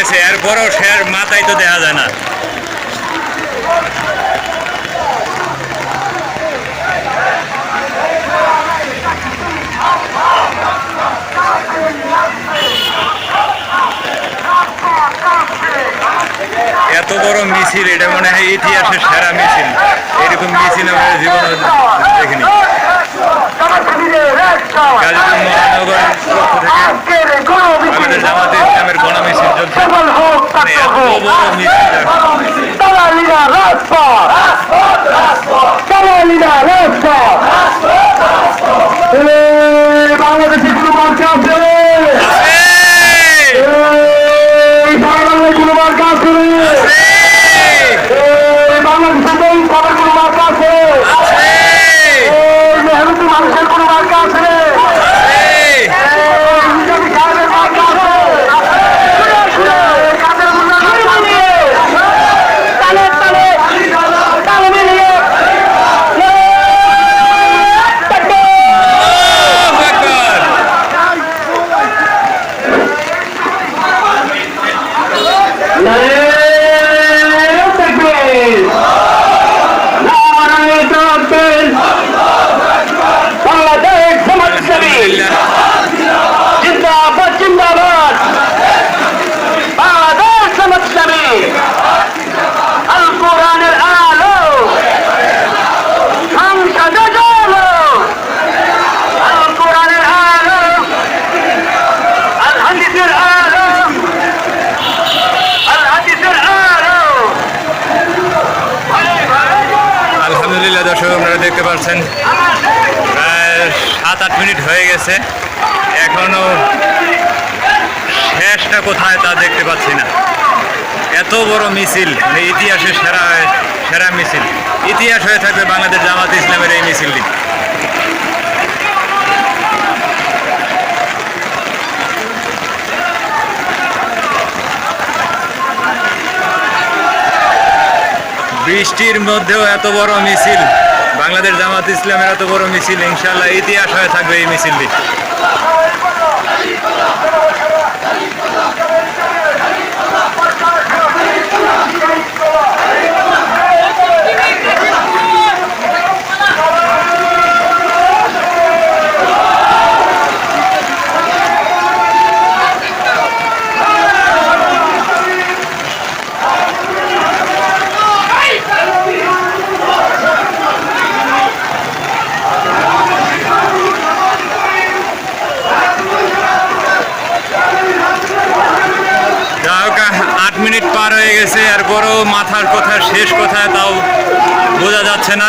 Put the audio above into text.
গেছে এরপরও সে আর মাথায় তো দেখা যায় না। এত বড় মিছিল এটা মনে হয় ইতিহাসের সেরা মিছিল। এরকম মিছিল আমার জীবনে দেখিনি। গাজীপুর মহানগর পক্ষ থেকে আমাদের জামাতে ইসলামের গণমিছিল চলছে মানে এত বড় মিছিল দালালিরা রাজপথ দালালিরা দর্শক, আপনারা দেখতে পাচ্ছেন, প্রায় সাত আট মিনিট হয়ে গেছে। এখনও শেষটা কোথায় তা দেখতে পাচ্ছি না। এত বড় মিছিল মানে ইতিহাসের সেরা সেরা মিছিল। ইতিহাস হয়ে থাকবে বাংলাদেশ জামাত ইসলামের এই মিছিলটি। বৃষ্টির মধ্যেও এত বড় মিছিল। বাংলাদেশ জামাত ইসলামের এত বড় মিছিল ইনশাল্লাহ ইতিহাস হয়ে থাকবে এই মিছিলটি যাই হোক আট মিনিট পার হয়ে গেছে আর বড় মাথার কথা শেষ কথা তাও বোঝা যাচ্ছে না।